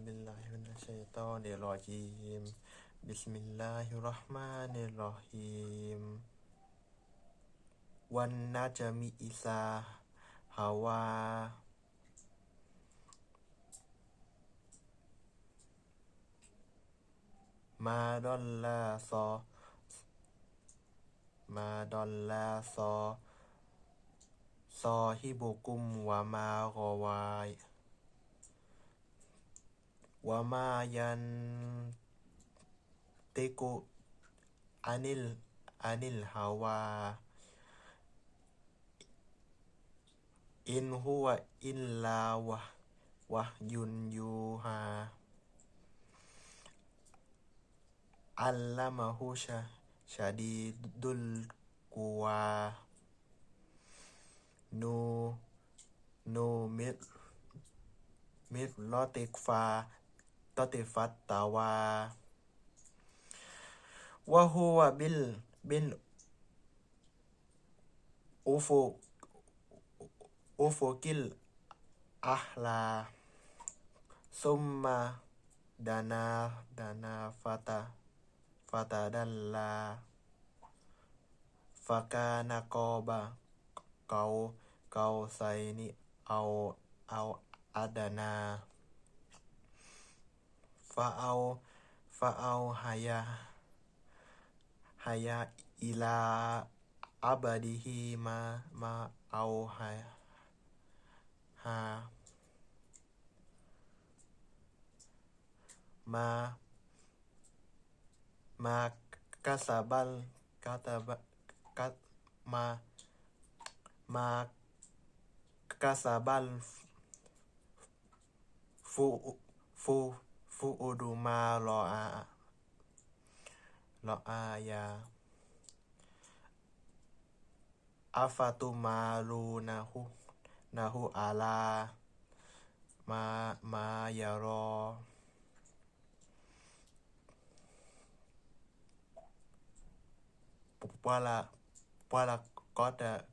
بالله من الشيطان الرجيم بسم الله الرحمن الرحيم والنجم إذا هوى ما ضل صا ما ضل صا صاحبكم وما غوى وما ينطق عن ال عن الهوى إن هو إلا وح وحي يوحى علمه ش شديد القوى نو نو مت مت لطق tatifat tawa wa huwa bil bil ufu ufukil ahla. Summa dana dana fata fata dalla fakana koba kau kau saini au au adana fa'au fa'au haya haya ila abadihi ma ma au haya ha ma ma kasabal kata kat ma ma kasabal fu fu fu'udu ma ro'a ro'aya afatumalunahu nahu. Ala ma ma ya yaro. Pala pala kota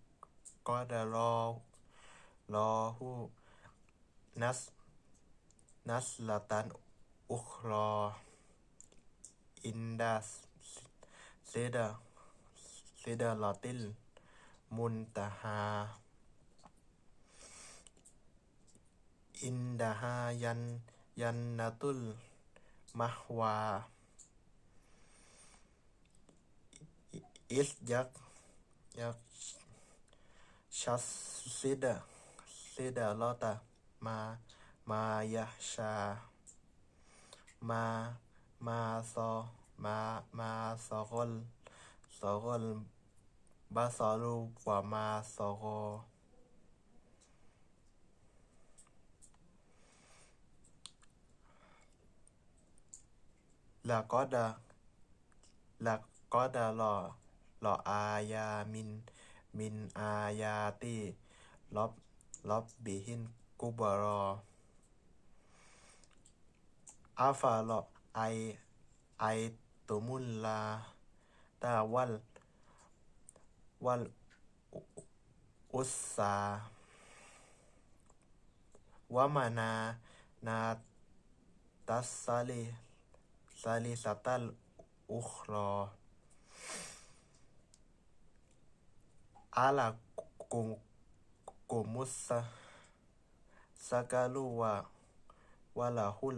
kota lo lo hu nas nas latan อุคลออินดาเซเดเซเดลอติลมุนตาฮาอินดาฮายันยันนาตุลมหวาอิสยักยักชัสเซเดเซเดลอตามามายาชา มามาซอมามาซอกลซอกลบาซอลูกว่ามาซอกอลากอดาลากอดาหล่อหล่ออายามิน มินอายาตีลบลบบีหินกูบรอ อาลากุมกุมุสสะสกาลูวาวาลาฮุล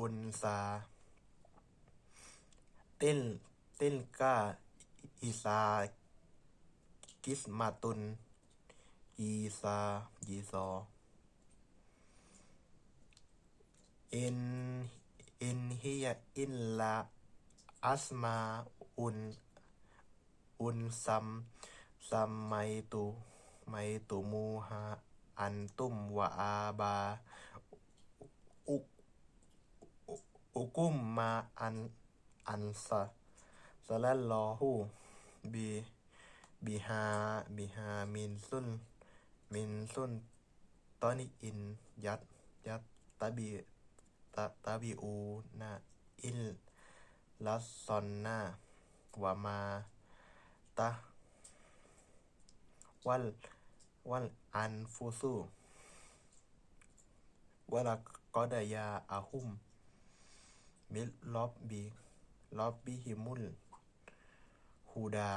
อุนซา เติลติลกาอิซา กิสมาตุนยีซา ยีซออินอินฮิยอินลา อัสมาอุน อุนซัม ซัมไมตุ ไมตุมูฮาอันตุมวะอาบาอุ อุกุมมาอันอันซะสลัลลอฮูบีบิฮาบิฮามินซุนมินซุนตอนิอิน ยัดยัดตาบีตาตาบีอูนาอิลลัสซอนนาวามาตาวัลวัลอันฟูซูวะลักกอดายาอาหุม มิลลอบบีลอบบิฮิมุลฮูดา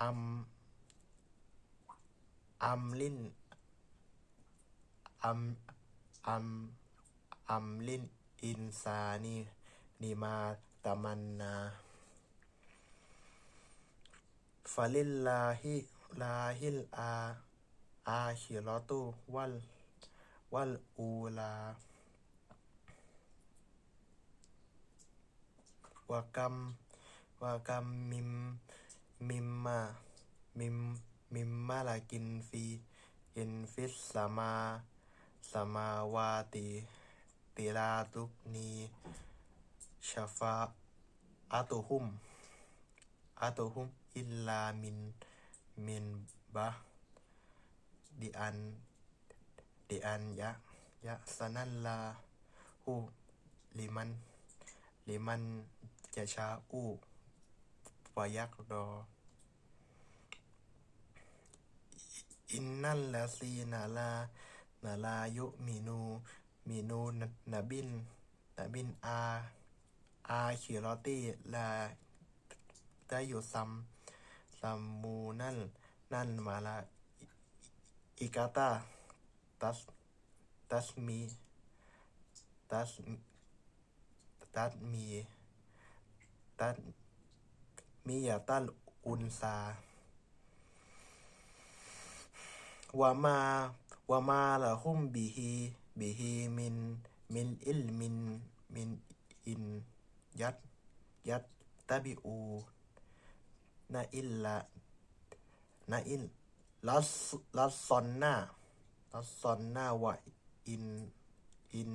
อัมอัมลินอัมอัมอัมลินอินซานีนิมาตะมันนาฟาลิลลาฮิลาฮิลอาอาคิรอตุวัล วัลอูลาวะกัมวะกัมมิมมิมมามิมมิมมาลา ติอันยะยะสนันลาหูลิมันลิมันจะชาอูวายักดออินนัลลาซีนาลานาลายุมินูมินูนนบินนบินอาอาคิรอตีลาได้อยู่ซัมซัมมูนั่นนั่นมาลาอิกาตา ตัสตัสมีตัสตัสมีตัสมียาตัลอุนซาวามาวามาละหุมบิฮีบิฮีมินมินอิลมินมินอินยัดยัดตะบิอูนาอิลละนาอิลลัสลัสซอนนา ลัสซอนนาวะอินอิน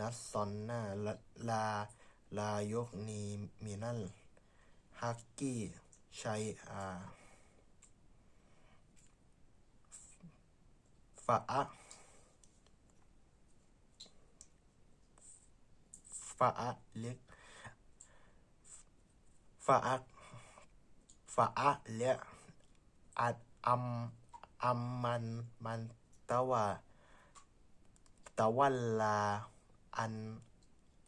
นัสซอนนาลาลาลายกนีมินัลฮักกี้ชัยอาฟาอะฟาอะเล็กฟาอะฟาอะเล็กอัดอัมอัมมันมัน ตะวะตะวันลาอัน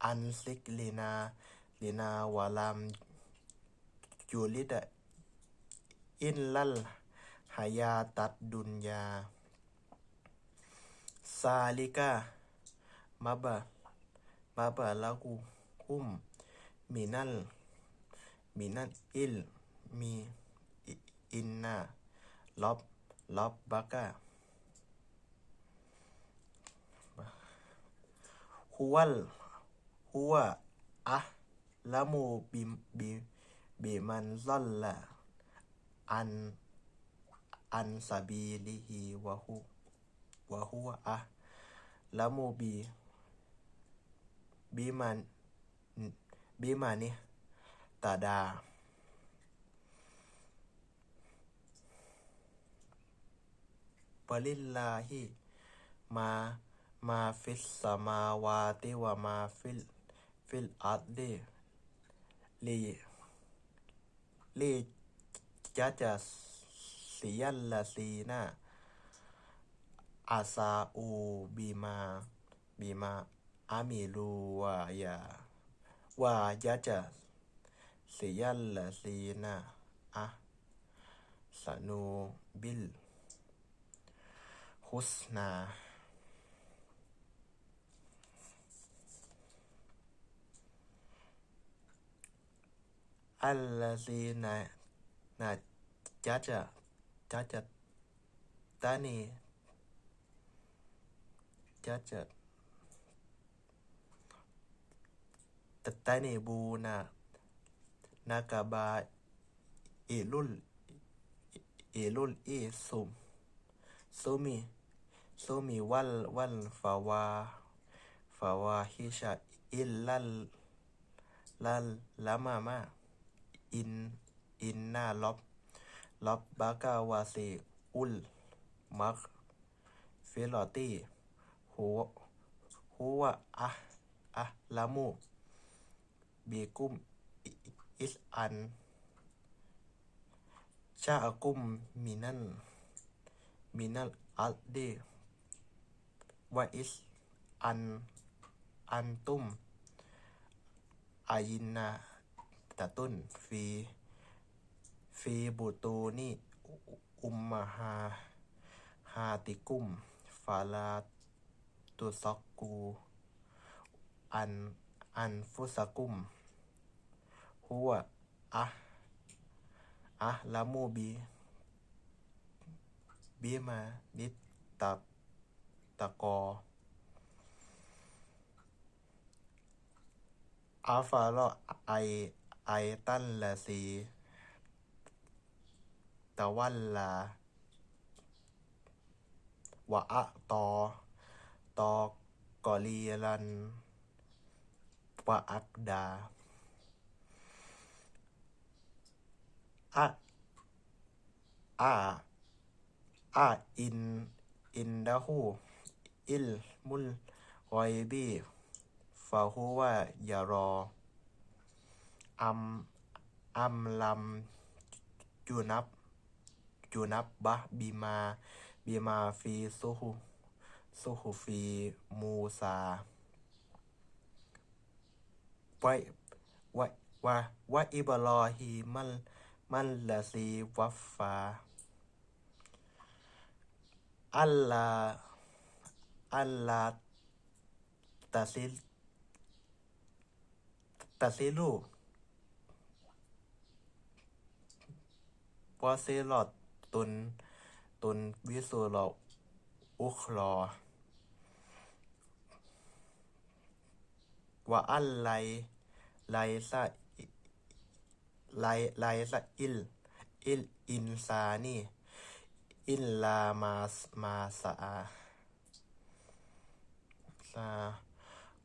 อันซิกลีนาลีนาวาลามยูลิดอินลัลหายาตัดดุนยาซาลิกามาบะมาบะลากูคุมมินัลมินัลอิลมีอินนาลอบลอบบากา ฮุวัลฮุวะอะละมูบิบิบิมันซอลละอันอันซาบีลิฮิวะฮูวะฮูอะละมูบีบีมันบีมานี่ตาดาปลิลลาฮิมา มาฟิสสมาวาติวะมาฟิลฟิลอัดดีลีลีจะจะสียันละซีนาอาซาอูบีมาบีมาอามิรูวายาวายะจะสียันละซีนาอะสนูบิลฮุสนา อัลลาซีนานาจัจจะจัจจะตานีจั อิน อินนาล็อบล็อบบากาวาซีอุล มักฟิลอตีหัวหัวอะอะลามูบีกุมอิสอัน ชาอากุมมินันมินัลอัลดีวะอิสอัน อันตุมอายินนา ตะตุนฟีฟีบุตูนีอุมมาฮาฮาติกุม ฟาลาตุซอกกู อัน อันฟุสกุมหัวอะอะลามูบี บีมานิตตะตะกออาฟาลอไอ ไอตันละซีตะวันลาวะอะตอ ตอกอลีลันวะอักดาอะอาอาอิน อินดาฮูอิลมุลกอยบีฟาฮูวายารอ อัมอัมลัมจูนับจูนับบะบีมาบีมาฟีซุฮุซุฮุฟีมูซาไว้ไว้ว่าว่าอิบรอฮีมันมันละซีวัฟฟาอัลลาอัลลาตัดสินตัดสิลู วาเซลอดตุน ตุนวิสูลออุคลอว่าอัลไลไลซะไลไลซะอิล อิล อินซานีอิลลามาสมาสาซา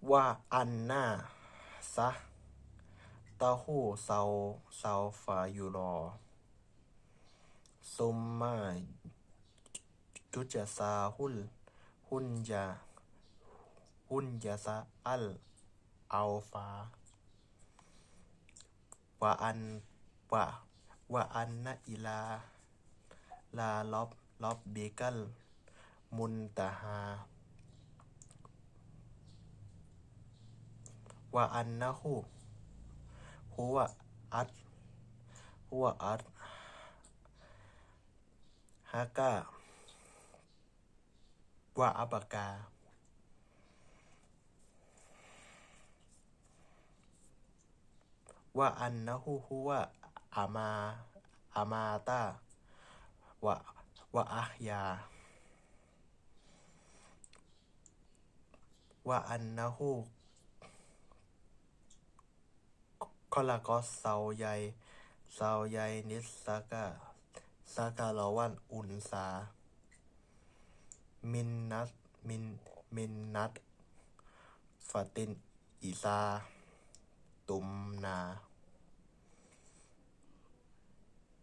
ว่าอันนาซะตาหูเซาเซาฟายูรอ ซุมมาจุจซาหุลหุนยาหุนยาซาอัลอัลฟาวะอันวะวะอันนะอิลา ลาลอบลอบเบกัลมุนตะฮาวะอันนะฮูฮูวะอัดฮูวะอัด ฮากาวะอับกาวะอันนะฮูฮูวะอามาอามาตาวะวะอะฮยาวะอันนะฮูคอลากอสเซาใยเซาใยนิสซากา ซากาลาวันอุนซา มินนัตมินมินนัตฟาตินอิซา ตุมนา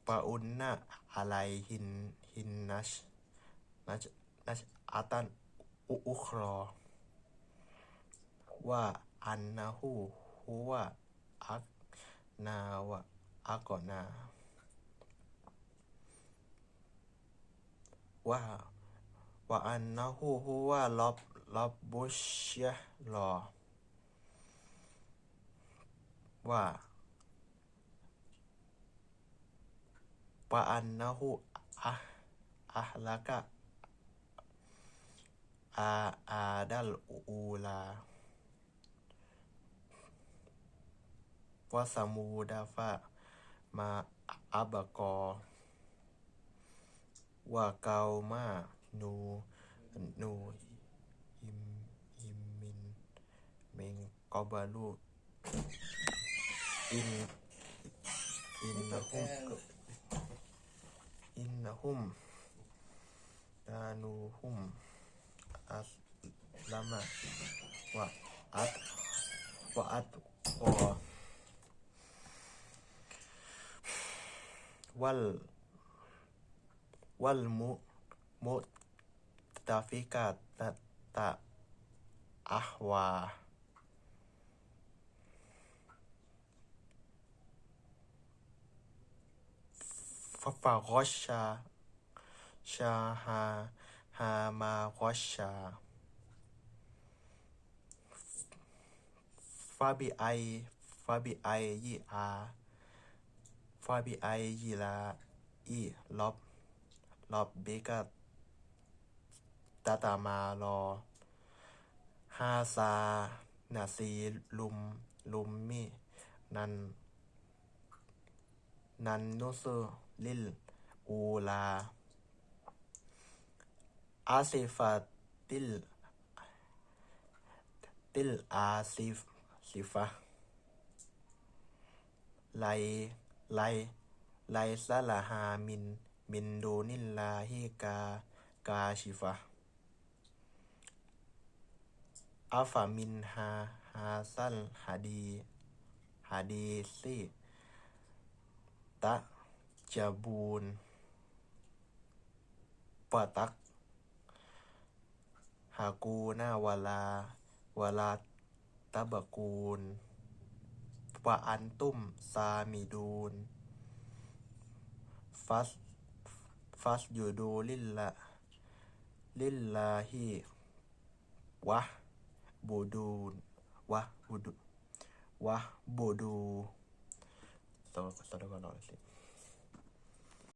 ปะอุนนะอะไรหินหินนัชนัชนัชอาตันอุอุครอ ว่าอันนะฮูฮูว่าอักนาวะอักกอนา ว่าว่าอันนะฮูฮูว่าลอบลอบบุชยะรอ ว่าว่าอันนะฮูอะอะลากะอาอาดัลอูลาว่าสมูดาฟะมาอับกอ ว่าเกามานูนูอิมอิมมินเมงกอบาลูอินอินนะฮุมอินนะฮุมดานูฮุมอัสลามะว่าอัดว่าอัดวอวัล วัลมุมุตาฟิกาตตะอะฮวาฟะฟะกอชา ชาฮาฮามาคอชา ฟาบิไอ ฟาบิไอยีอา ฟาบิไอยีลา อีลอบ ลอบเบกาตาตามารอฮาซานาซีลุม ลุมมินัน นันนุสลิล อูลา อาซิฟาติล ติลอาซิฟซิฟะไล ไล ไลซาลาฮามิน มินดูนิลลาฮิกากาชิฟะอัฟามินฮาฮาซัลฮาดีฮาดีซีตะจาบูนปะตักฮากูนาวลาวลาตะบะกูนวะอันตุมซามิดูน ฟัส ฟัสยูดูลิลละลิลลาฮิวะบูดูนวะบูดูวะบูดู Todo, todo con ahora sí.